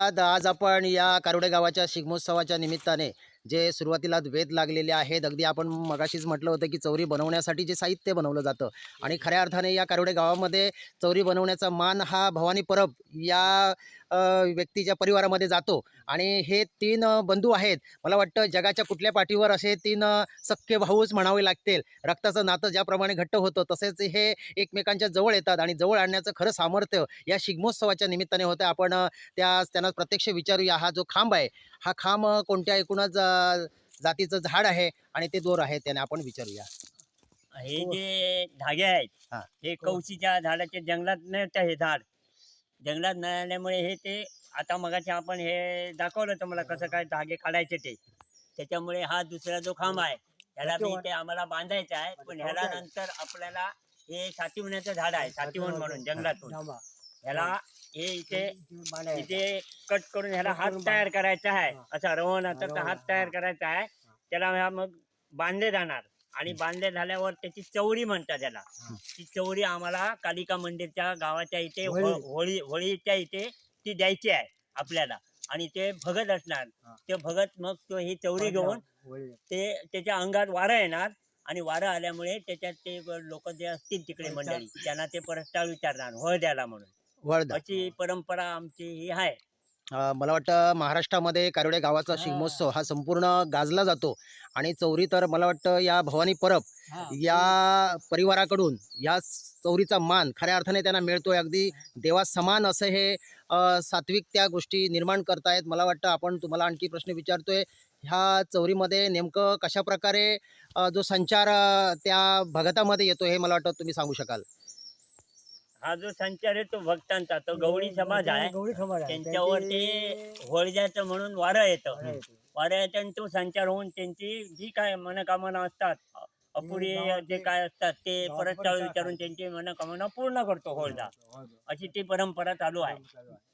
आज आज आपण या कारोडे गावाच्या शिगमोत्सवाच्या निमित्ताने जे सुरुवातीला वेध लागलेले आहेत अगदी आपण मगाशीच म्हटलं होतं की चौरी बनवण्यासाठी जे साहित्य बनवलं जातं आणि खऱ्या अर्थाने या कारुडे गावामध्ये चौरी बनवण्याचा मान हा भवानी परब या व्यक्तीच्या परिवारामध्ये जातो. आणि हे तीन बंधू आहेत. मला वाटतं जगाच्या कुठल्या पाठीवर असे तीन सख्खे भाऊच म्हणावे लागतील. रक्ताचं नातं ज्याप्रमाणे घट्ट होतं तसेच हे एकमेकांच्या जवळ येतात आणि जवळ आणण्याचं खरं सामर्थ्य या शिगमोत्सवाच्या निमित्ताने होतं. आपण त्या त्यांना प्रत्यक्ष विचारूया. हा जो खांब आहे हा खांब कोणत्या एकूणच जातीचं झाड आहे आणि ते दोर आहे त्याने आपण विचारूया. हे जे धागे आहेत हा. हे कौशीच्या झाडाचे जंगलात हे झाड जंगलात न आल्यामुळे हे ते आता मगाशी आपण हे दाखवलं तर मला कसं काय धागे काढायचे ते. त्याच्यामुळे हा दुसरा जो खांब आहे ह्याला मी ते आम्हाला बांधायचा आहे पण ह्याला नंतर आपल्याला हे सातिवण्याचं झाड आहे सातिवण म्हणून जंगलातून. ह्याला हे. इथे इथे कट करून ह्याला हात तयार करायचा आहे. असा रवणाचा हात तयार करायचा आहे. त्याला मग बांधले जाणार. आणि बांधले झाल्यावर त्याची चौरी म्हणतात त्याला ती चौरी आम्हाला कालिका मंदिरच्या गावाच्या इथे हो- होळी. होळी होळीच्या इथे ती द्यायची आहे आपल्याला. आणि ते भगत असणार. ते भगत मग तो ही चौरी घेऊन ते त्याच्या अंगात वारं येणार. आणि वारं आल्यामुळे त्याच्यात ते लोक जे असतील तिकडे मंडळी त्यांना ते परस्ताळ विचारणार होळ द्यायला म्हणून अशी परंपरा आमची ही आहे. मला वाटतं महाराष्ट्रामध्ये कारोडे गावाचा शिगमोत्सव हा संपूर्ण गाजला जातो आणि चौरी तर मला वाटतं या भवानी परब या परिवाराकडून या चौरीचा मान खऱ्या अर्थाने त्यांना मिळतोय. अगदी देवा समान असं हे सात्विक त्या गोष्टी निर्माण करतायत. मला वाटतं आपण तुम्हाला आणखी प्रश्न विचारतोय ह्या चौरीमध्ये नेमकं कशा प्रकारे अ, जो संचार त्या भगतामध्ये येतो हे मला वाटतं तुम्ही सांगू शकाल. हा जो संचार आहे तो भक्तांचा तो गवळी समाज आहे. गौडी समाज आहे. त्यांच्यावर ते त्यांची- होळजाचं म्हणून वारं येतं. वारं येतं. वारं येतं आणि तो संचार होऊन त्यांची जी काय मनोकामना असतात अ- अपुरी जे काय असतात ते परत चालू विचारून त्यांची मनोकामना पूर्ण करतो होळजा अशी ती परंपरा चालू आहे.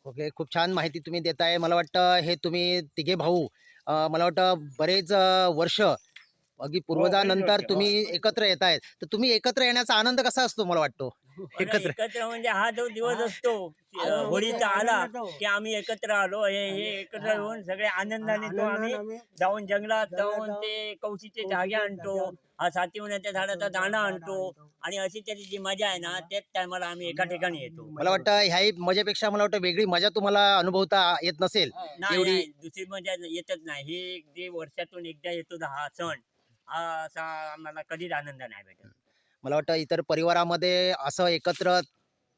ओके खूप छान माहिती तुम्ही देताय. मला वाटतं हे तुम्ही तिघे भाऊ अं, मला वाटतं बरेच अं, वर्ष अगदी पूर्वजानंतर वर्ष. तुम्ही एकत्र येत आहेत तर तुम्ही एकत्र येण्याचा आनंद कसा असतो मला वाटतो? एकत्र. एकत्र म्हणजे हा जो दिवस असतो होळीचा आला की आम्ही एकत्र आलो हे हे एकत्र येऊन सगळे आनंदाने तो आम्ही जाऊन जंगलात जाऊन ते कौशीचे धागे आणतो हा सातिवण्याच्या झाडाचा दाणा आणतो आणि अशी त्याची जी मजा आहे ना त्याच टायमाला आम्ही एका ठिकाणी येतो. मला वाटतं ह्याही मजेपेक्षा मला वाटतं वेगळी मजा तुम्हाला अनुभवता येत नसेल. एवढी- नाही, दुसरी मजा येतच नाही. ही जे वर्षातून एकदा येतो हा सण हा असा आम्हाला कधीच आनंद नाही भेटत. मला वाटतं इतर परिवारामध्ये असं एकत्र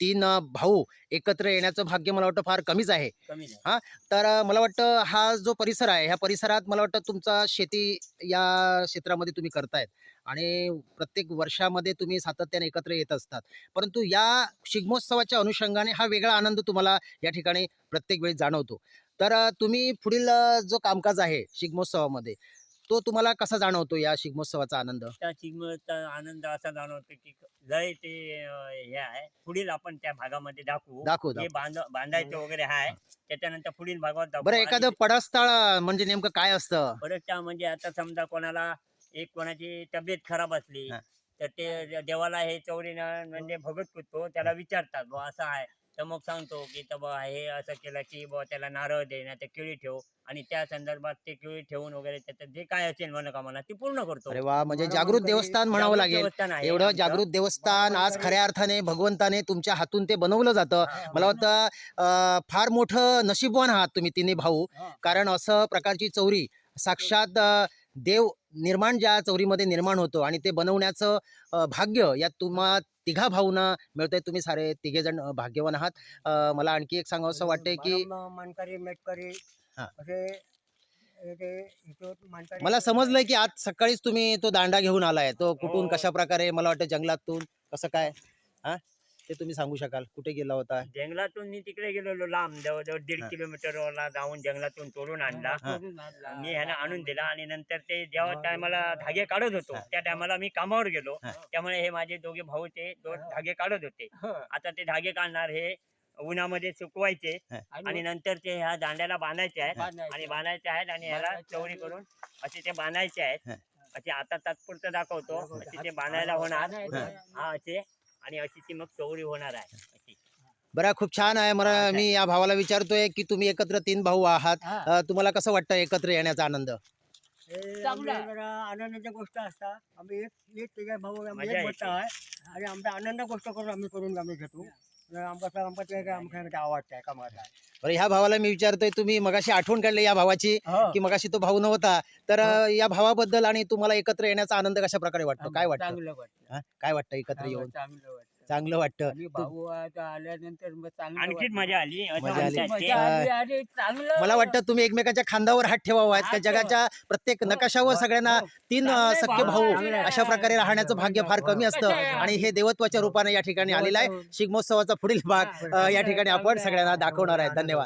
तीन भाऊ एकत्र येण्याचं भाग्य मला वाटतं फार कमीच आहे. नाही तर मला वाटतं हा जो परिसर आहे ह्या परिसरात मला वाटतं तुमचा शेती या क्षेत्रामध्ये तुम्ही करतायत आणि प्रत्येक वर्षामध्ये तुम्ही सातत्याने एकत्र येत असतात. परंतु या शिगमोत्सवाच्या अनुषंगाने हा वेगळा आनंद तुम्हाला या ठिकाणी प्रत्येक वेळी जाणवतो. तर तुम्ही पुढील जो कामकाज आहे शिगमोत्सवामध्ये तो तुम्हाला कसा जाणवतो या शिगमोत्सवाचा आनंद? त्या चिगमचा आनंद असा जाणवतो की लय ते अं, हे आहे. पुढील आपण त्या भागामध्ये दाखवू. दाखवू हे दाखवू. बांध बांधायचं वगैरे आहे त्याच्यानंतर पुढील भागात दाखवू. बरं आणि एखादं पडस्थळ म्हणजे नेमकं काय असतं? बरेचदा म्हणजे आता समजा कोणाला एक कोणाची तब्येत खराब असली हा. तर ते देवाला हे चौरीनं म्हणजे भगत कुतो त्याला विचारतात बुवा असं आहे. तर मग सांगतो की तर बुवा हे असं केलं की बुवा त्याला नारळ दे नाही तर केळी ठेव आणि त्या संदर्भात ते केळी ठेवून वगैरे त्याचं जे काय असेल मनोकामना ती पूर्ण करतो अरे वा म्हणजे बरोबर जागृत देवस्थान म्हणावं लागेल देवस्थान आहे एवढं आमचं. जागृत देवस्थान आज खऱ्या अर्थाने भगवंताने तुमच्या हातून ते बनवलं जातं. मला वाटतं अं, फार मोठं नशीबवान आहात तुम्ही तिन्ही भाऊ. कारण असं प्रकारची चौरी साक्षात अं, देव निर्माण ज्या चौरीमध्ये निर्माण होतं आणि ते बनवण्याचं भाग्य या तुम्हा तिघा भाऊंना मिळतंय. तुम्ही सारे तिघे जण भाग्यवान आहात. मला आणखी एक सांगावंसं वाटतंय की मानकरी मेटकरी. असे मला समजलंय की आज सकाळीच तुम्ही तो दांडा घेऊन आलाय. तो कुठून हो. कशा प्रकारे मला वाटतं जंगलातून कसं काय? हा? ते तुम्ही सांगू शकाल? कुठे गेला होता? जंगलातून मी तिकडे गेलेलो लांब जवळजवळ दीड हा. किलोमीटरला जाऊन जंगलातून तोडून आणला. हा. मी ह्यानं आणून दिला आणि नंतर ते जेव्हा टायमाला धागे काढत होतो हा. त्या टायमाला मी कामावर गेलो. हा. त्यामुळे हे माझे दोघे भाऊ ते दोन धागे काढत होते. आता ते धागे काढणार हे उन्हामध्ये सुकवायचे. आणि नंतर ते ह्या दांड्याला बांधायचे आहेत आणि बांधायचे आहेत आणि ह्याला चौरी करून असे ते बांधायचे आहेत. हा. असे आता तात्पुरतं दाखवतो. असे ते बांधायला होणार. हा असे आणि अशी ती मग चौरी होणार आहे. अशी. बरं खूप छान आहे. मला हा, मी या भावाला विचारतोय की तुम्ही एकत्र तीन भाऊ आहात. हा. अ, तुम्हाला कसं वाटतं एकत्र येण्याचा आनंद? हे चांगलं आहे. आमच्या जरा आनंदाच्या गोष्ट असतात. आम्ही एक एक तिघे भाऊ आम्ही मजा एक मोठा. आहे. आणि आमच्या आनंद गोष्ट करून आम्ही करून आम्ही घेतो. तर आमका ते आमच्या आवडतं कामात आहे. बरं ह्या भावाला मी विचारतोय तुम्ही मगाशी आठवण काढली या भावाची हो. की मगाशी तो भाऊ नव्हता. तर अ, या भावाबद्दल आणि तुम्हाला एकत्र येण्याचा आनंद कशा प्रकारे वाटतो काय वाटतं? चांगलं वाटतं. हा? काय वाटतं एकत्र येऊन? चांगलं वाटतं. चांगलं वाटतं. आणि भाऊ आता आल्यानंतर मग चांगलं आणखीच वाटतं. मजा आली असं मजा आली. आणि चांगलं. मला वाटतं तुम्ही एकमेकांच्या खांद्यावर हात ठेवावा. आहेत ठेवा. जगाच्या प्रत्येक नकाशावर सगळ्यांना तीन अ, चांगलं आहे सख्खे भाऊ, भाऊ चांगलं आहे. अशा प्रकारे राहण्याचं भाग्य फार कमी असतं? आणि हे देवत्वाच्या रूपाने या ठिकाणी आलेलं आहे. शिगमोत्सवाचा पुढील भाग अ, या ठिकाणी आपण सगळ्यांना दाखवणार आहे. धन्यवाद.